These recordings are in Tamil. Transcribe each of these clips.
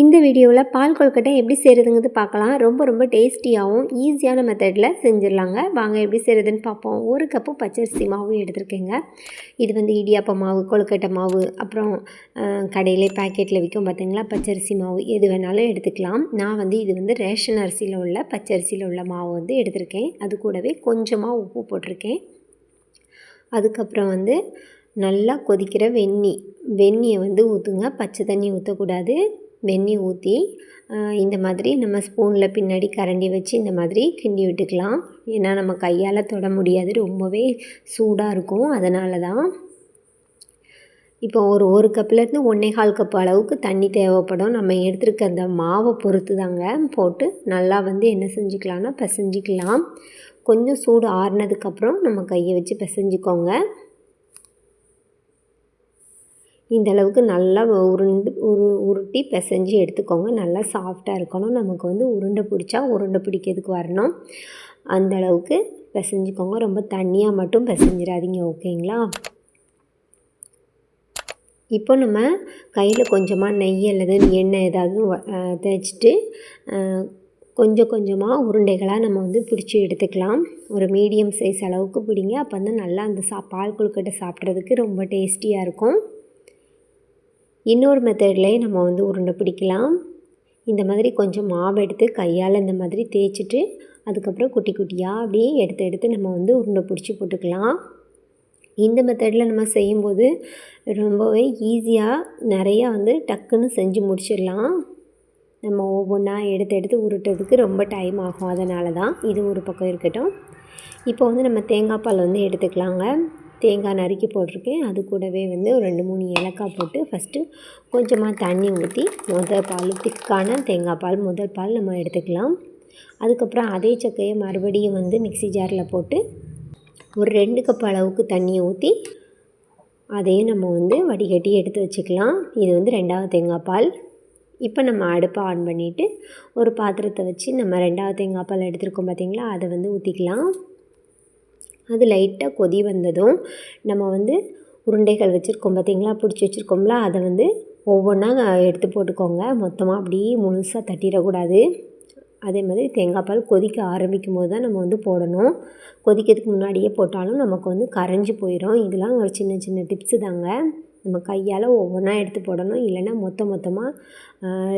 இந்த வீடியோவில் பால் கொழுக்கட்டை எப்படி செய்கிறதுங்கிறது பார்க்கலாம். ரொம்ப ரொம்ப டேஸ்டியாகவும் ஈஸியான மெத்தடில் செஞ்சிடலாங்க. வாங்க எப்படி செய்கிறதுன்னு பார்ப்போம். ஒரு கப்பு பச்சரிசி மாவு எடுத்திருக்கேங்க. இது வந்து இடியாப்ப மாவு கொழுக்கட்டை மாவு அப்புறம் கடையிலே பேக்கெட்டில் விற்கும் பார்த்தீங்களா பச்சரிசி மாவு. எது வேணாலும் எடுத்துக்கலாம். நான் வந்து இது வந்து ரேஷன் அரிசியில் உள்ள பச்சரிசியில் உள்ள மாவு வந்து எடுத்திருக்கேன். அது கூடவே கொஞ்சமாக உப்பு போட்டிருக்கேன். அதுக்கப்புறம் வந்து நல்லா கொதிக்கிற வெந்நீர் வெந்நியை வந்து ஊற்றுங்க பச்சை தண்ணி ஊற்றக்கூடாது வெந்நீர் ஊற்றி இந்த மாதிரி நம்ம ஸ்பூனில் பின்னாடி கரண்டி வச்சு இந்த மாதிரி கிண்டி விட்டுக்கலாம். ஏன்னா நம்ம கையால் தொட முடியாது. ரொம்பவே சூடாக இருக்கும். அதனால தான் இப்போ ஒரு ஒரு கப்புலேருந்து ஒன்றே கால் கப் அளவுக்கு தண்ணி தேவைப்படும். நம்ம எடுத்துருக்க அந்த மாவை பொறுத்து தாங்க போட்டு நல்லா வந்து என்ன செஞ்சுக்கலாம்னா பிசைஞ்சிக்கலாம். கொஞ்சம் சூடு ஆறுனதுக்கப்புறம் நம்ம கையை வச்சு பிசைஞ்சிக்கோங்க. இந்த அளவுக்கு நல்லா உருண்டு உரு உருட்டி பிசைஞ்சு எடுத்துக்கோங்க. நல்லா சாஃப்டாக இருக்கணும். நமக்கு வந்து உருண்டை பிடிச்சா உருண்டை பிடிக்கிறதுக்கு வரணும். அந்த அளவுக்கு பிசைஞ்சுக்கோங்க. ரொம்ப தண்ணியாக மட்டும் பிசைஞ்சிடாதீங்க. ஓகேங்களா? இப்போ நம்ம கையில் கொஞ்சமாக நெய் அல்லது எண்ணெய் ஏதாவது தேய்ச்சிட்டு கொஞ்சம் கொஞ்சமாக உருண்டைகளாக நம்ம வந்து பிடிச்சி எடுத்துக்கலாம். ஒரு மீடியம் சைஸ் அளவுக்கு பிடிங்க. அப்போ வந்து நல்லா அந்த சா பால் கொழுக்கட்டை சாப்பிட்றதுக்கு ரொம்ப டேஸ்டியாக இருக்கும். இன்னொரு மெத்தட்லேயே நம்ம வந்து உருண்டை பிடிக்கலாம். இந்த மாதிரி கொஞ்சம் மாவு எடுத்து கையால் இந்த மாதிரி தேய்ச்சிட்டு அதுக்கப்புறம் குட்டி குட்டியாக அப்படியே எடுத்து எடுத்து நம்ம வந்து உருண்டை பிடிச்சி போட்டுக்கலாம். இந்த மெத்தடில் நம்ம செய்யும்போது ரொம்பவே ஈஸியாக நிறையா வந்து டக்குன்னு செஞ்சு முடிச்சிடலாம். நம்ம ஒவ்வொன்றா எடுத்து எடுத்து உருட்டுறதுக்கு ரொம்ப டைம் ஆகும். அதனால தான் இது ஒரு பக்கம் இருக்கட்டும். இப்போ வந்து நம்ம தேங்காய் பால் வந்து எடுத்துக்கலாங்க. தேங்காய் நறுக்கி போட்டிருக்கேன். அது கூடவே வந்து ஒரு ரெண்டு மூணு ஏலக்காய் போட்டு ஃபஸ்ட்டு கொஞ்சமாக தண்ணி ஊற்றி முதல் பால் திக்கான தேங்காய் பால் முதல் பால் நம்ம எடுத்துக்கலாம். அதுக்கப்புறம் அதே சக்கையை மறுபடியும் வந்து மிக்ஸி ஜாரில் போட்டு ஒரு ரெண்டு கப் அளவுக்கு தண்ணியை ஊற்றி அதையும் நம்ம வந்து வடிகட்டி எடுத்து வச்சுக்கலாம். இது வந்து ரெண்டாவது தேங்காய் பால். இப்போ நம்ம அடுப்பை ஆன் பண்ணிவிட்டு ஒரு பாத்திரத்தை வச்சு நம்ம ரெண்டாவது தேங்காய் பால் எடுத்துருக்கோம் பார்த்தீங்களா அதை வந்து ஊற்றிக்கலாம் அது லைட்டாக கொதி வந்ததும் நம்ம வந்து உருண்டைகள் வச்சுருக்கோம் பார்த்திங்களா பிடிச்சி வச்சுருக்கோம்ல அதை வந்து ஒவ்வொன்றா எடுத்து போட்டுக்கோங்க. மொத்தமாக அப்படியே முழுசாக தட்டிடக்கூடாது. அதே மாதிரி தேங்காய் பால் கொதிக்க ஆரம்பிக்கும் போது தான் நம்ம வந்து போடணும். கொதிக்கிறதுக்கு முன்னாடியே போட்டாலும் நமக்கு வந்து கரைஞ்சி போயிடும் இதெல்லாம் ஒரு சின்ன சின்ன டிப்ஸு தாங்க. நம்ம கையால் ஒவ்வொன்றா எடுத்து போடணும். இல்லைன்னா மொத்த மொத்தமாக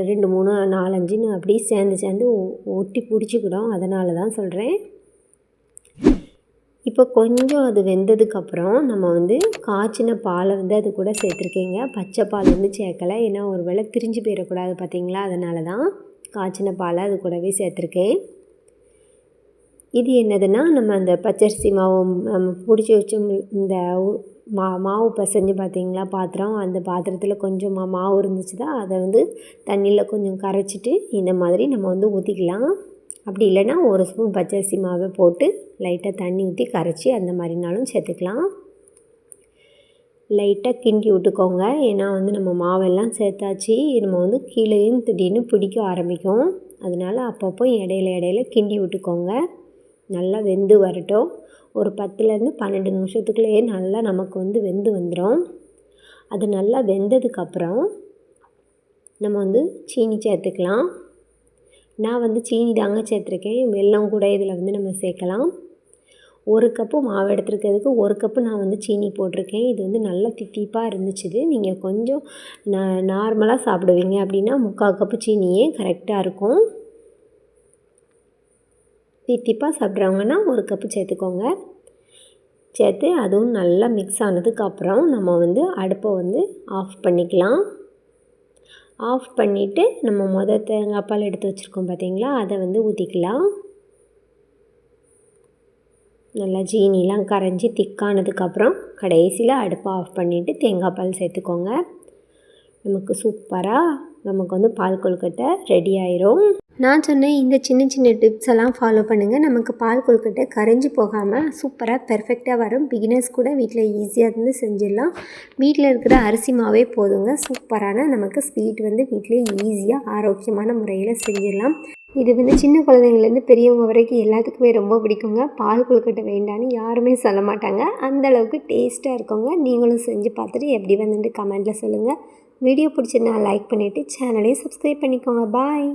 ரெண்டு மூணு நாலஞ்சுன்னு அப்படியே சேர்ந்து சேர்ந்து ஒ- ஒட்டி பிடிச்சிக்கிடும். அதனால தான் சொல்கிறேன் இப்போ கொஞ்சம் அது வெந்ததுக்கப்புறம் நம்ம வந்து காய்ச்சின பாலை வந்து அது கூட சேர்த்துருக்கீங்க. பச்சை பால் வந்து சேர்க்கலை. ஏன்னா ஒரு வேளை திரிஞ்சு போயிடக்கூடாது பார்த்தீங்களா? அதனால தான் காய்ச்சின பாலை அது கூடவே சேர்த்துருக்கேன். இது என்னதுன்னா நம்ம அந்த பச்சரிசி மாவு நம்ம பிடிச்சி வச்சு இந்த மா மாவு பசைஞ்சு பார்த்தீங்களா? பாத்திரம். அந்த பாத்திரத்தில் கொஞ்சமாக மாவு இருந்துச்சு தான் அதை வந்து தண்ணியில் கொஞ்சம் கரைச்சிட்டு இந்த மாதிரி நம்ம வந்து ஊற்றிக்கலாம் அப்படி இல்லைன்னா ஒரு ஸ்பூன் பச்சரிசி மாவை போட்டு லைட்டாக தண்ணி ஊற்றி கரைச்சி அந்த மாதிரினாலும் சேர்த்துக்கலாம். லைட்டாக கிண்டி விட்டுக்கோங்க. ஏன்னா வந்து நம்ம மாவெல்லாம் சேர்த்தாச்சு நம்ம வந்து கீழேயும் திடீர்னு பிடிக்க ஆரம்பிக்கும். அதனால அப்பப்போ இடையில இடையில கிண்டி விட்டுக்கோங்க. நல்லா வெந்து வரட்டும். ஒரு பத்துலேருந்து பன்னெண்டு நிமிஷத்துக்குள்ளேயே நல்லா நமக்கு வந்து வெந்து வந்துடும் அது நல்லா வெந்ததுக்கப்புறம் நம்ம வந்து சீனி சேர்த்துக்கலாம். நான் வந்து சீனி தாங்க சேர்த்துருக்கேன். வெல்லம் கூட இதில் வந்து நம்ம சேர்க்கலாம். ஒரு கப்பு மாவு எடுத்துருக்கிறதுக்கு ஒரு கப்பு நான் வந்து சீனி போட்டிருக்கேன். இது வந்து நல்லா தித்திப்பாக இருந்துச்சு நீங்கள் கொஞ்சம் ந நார்மலாக சாப்பிடுவீங்க அப்படின்னா முக்கால் கப்பு சீனியே கரெக்டாக இருக்கும். தித்திப்பாக சாப்பிட்றவங்கன்னா ஒரு கப்பு சேர்த்துக்கோங்க. சேர்த்து அதுவும் நல்லா மிக்ஸ் ஆனதுக்கப்புறம் நம்ம வந்து அடுப்பை வந்து ஆஃப் பண்ணிக்கலாம். ஆஃப் பண்ணிவிட்டு நம்ம முத தேங்காய் பால் எடுத்து வச்சுருக்கோம் பார்த்தீங்களா அதை வந்து ஊற்றிக்கலாம் நல்லா ஜீனிலாம் கரைஞ்சி திக்கானதுக்கப்புறம் கடைசியில் அடுப்பை ஆஃப் பண்ணிவிட்டு தேங்காய் பால் சேர்த்துக்கோங்க. நமக்கு சூப்பராக நமக்கு வந்து பால் கொழுக்கட்டை ரெடி ஆயிரும். நான் சொன்ன இந்த சின்ன சின்ன டிப்ஸ் எல்லாம் ஃபாலோ பண்ணுங்கள் நமக்கு பால் கொழுக்கட்டை கரைஞ்சி போகாமல் சூப்பராக பெர்ஃபெக்டாக வரும். பிகினர்ஸ் கூட வீட்டில் ஈஸியாக இருந்து செஞ்சிடலாம். வீட்டில் இருக்கிற அரிசி மாவே போதுங்க. சூப்பரான நமக்கு ஸ்வீட் வந்து வீட்டிலே ஈஸியாக ஆரோக்கியமான முறையில் செஞ்சிடலாம். இது வந்து சின்ன குழந்தைங்கள்லேருந்து பெரியவங்க வரைக்கும் எல்லாத்துக்குமே ரொம்ப பிடிக்குங்க. பால் கொழுக்கட்டை வேண்டான்னு யாருமே சொல்ல மாட்டாங்க. அந்த அளவுக்கு டேஸ்ட்டாக இருக்குங்க நீங்களும் செஞ்சு பார்த்துட்டு எப்படி வந்துட்டு கமெண்ட்டில் சொல்லுங்கள் வீடியோ பிடிச்சிருந்தா லைக் பண்ணிவிட்டு சேனலையும் சப்ஸ்கிரைப் பண்ணிக்கோங்க. பாய்